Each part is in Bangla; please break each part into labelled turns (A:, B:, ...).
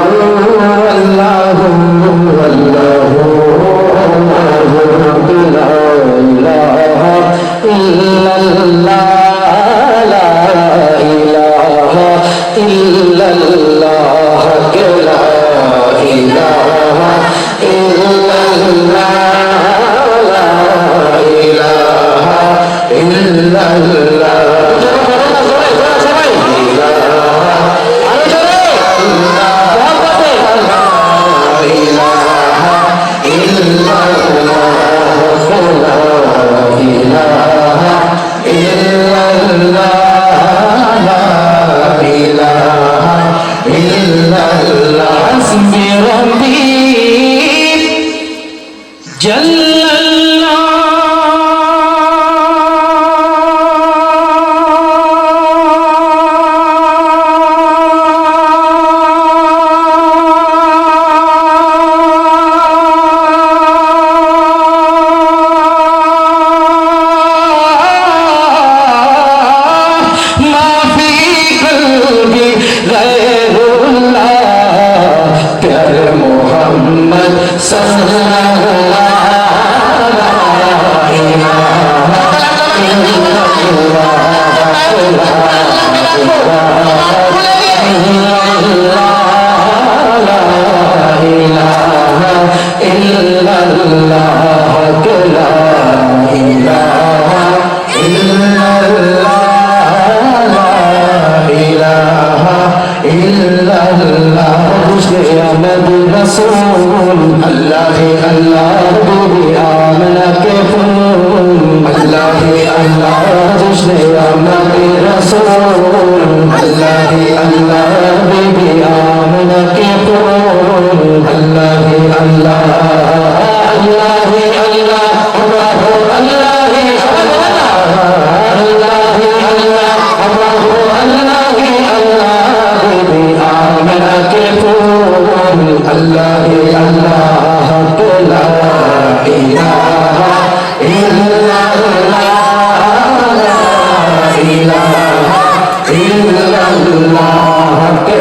A: আল্লাহ আল্লাহ রসুল আল্লাহ আল্লাহ আমলাকে আল্লাহ আল্লাহ জুসলে আমলাকে রসুল আল্লাহ আল্লাহ বেবি আমলাকে আল্লাহ আল্লাহ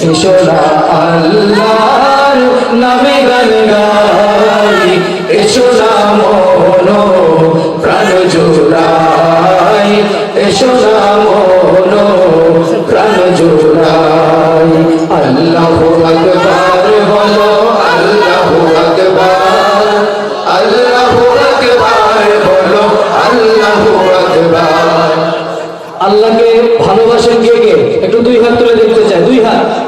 A: এসো না আল্লাহর নামে গান গাই এসো না মন প্রাণ জোড়াই এসো না মন প্রাণ জোড়াই আল্লাহ আকবার বলো আল্লাহ আকবার আল্লাহ আকবার আল্লাহ আকবার আল্লাহকে ভালোবাসেন কে কে? একটু দুই হাত তুলে দেখতে চাই, দুই হাত।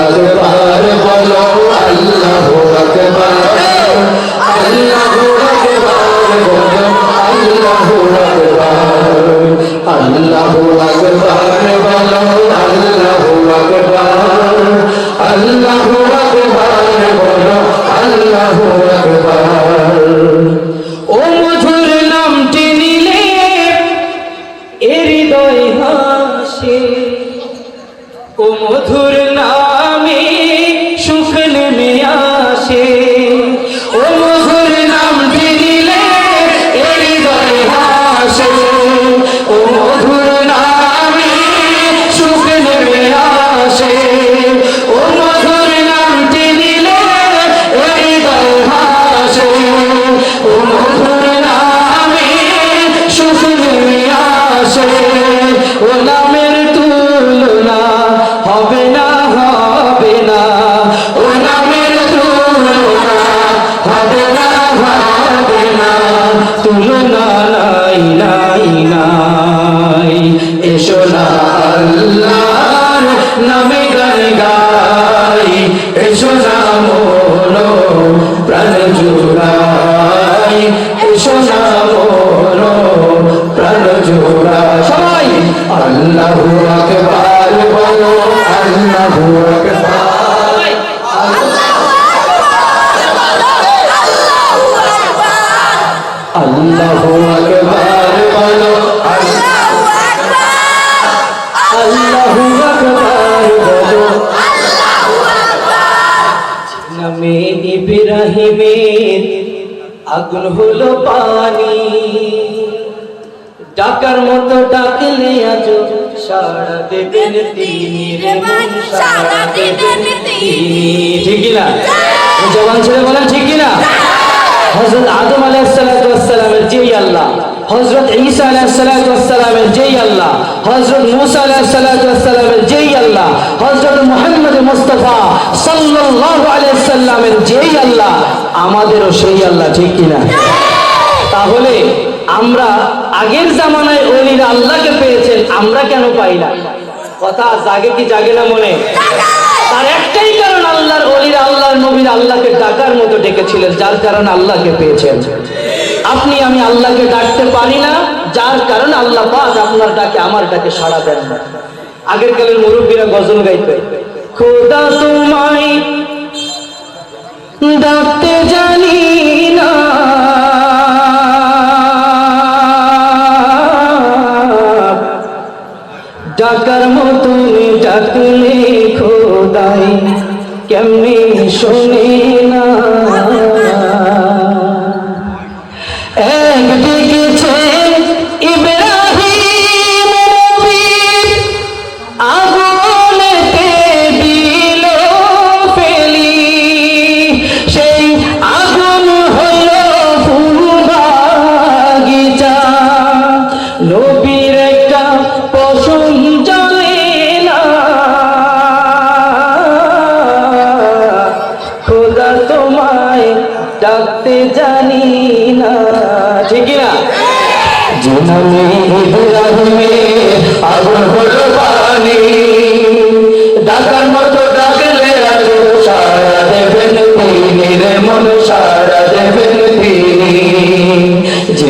A: নামে আগুন হলো পানি ডাকার মতো ডাকলে আজ সারা দেবেন তিনি রে মন সারা তিনি ঠিক না জবান ছেড়ে বলেন ঠিক না হযরত আদম আলাইহিস যেই আল্লাহ। সালামের যেই আল্লাহ। হযরত মূসা যেই আল্লাহ। হযরত মুহাম্মদ মুস্তাফা সাল্লাল্লাহু আলাইহি সাল্লামের যেই আল্লাহ। আমাদেরও সেই আল্লাহ, ঠিক কি না তাহলে আমরা আগের জামানায় ওলিরা আল্লাহকে পেয়েছেন, আমরা কেন পাই না? কথা জাগে কি জাগে না মনে? তার একটাই কারণ, আল্লাহর ওলিরা আল্লাহর নবীর আল্লাহকে ডাকার মতো ডেকেছিলেন, যার কারণে আল্লাহকে পেয়েছেন। আপনি, আমি আল্লাহকে ডাকতে পারি না, যার কারণে আল্লাহ পাক আপনার ডাকে, আমার ডাকে সাড়া দেন না। আগের কালের মুরব্বীরা গজল গাইতে, খোদা তোমায় ডাকতে জানি না। ডাকার মতন ডাকলে খোদাই কেমনি শোনে নবীর একটা পশম জ্বলে না। খোদা তোমায় ডাকতে জানি না। ঠিক না জনমে ইব্রাহিমে আগুন ডাকার মতো ডাকলে আলো সারা দেবেন তিনি রে মন, সারা দেবেন তিনি। যে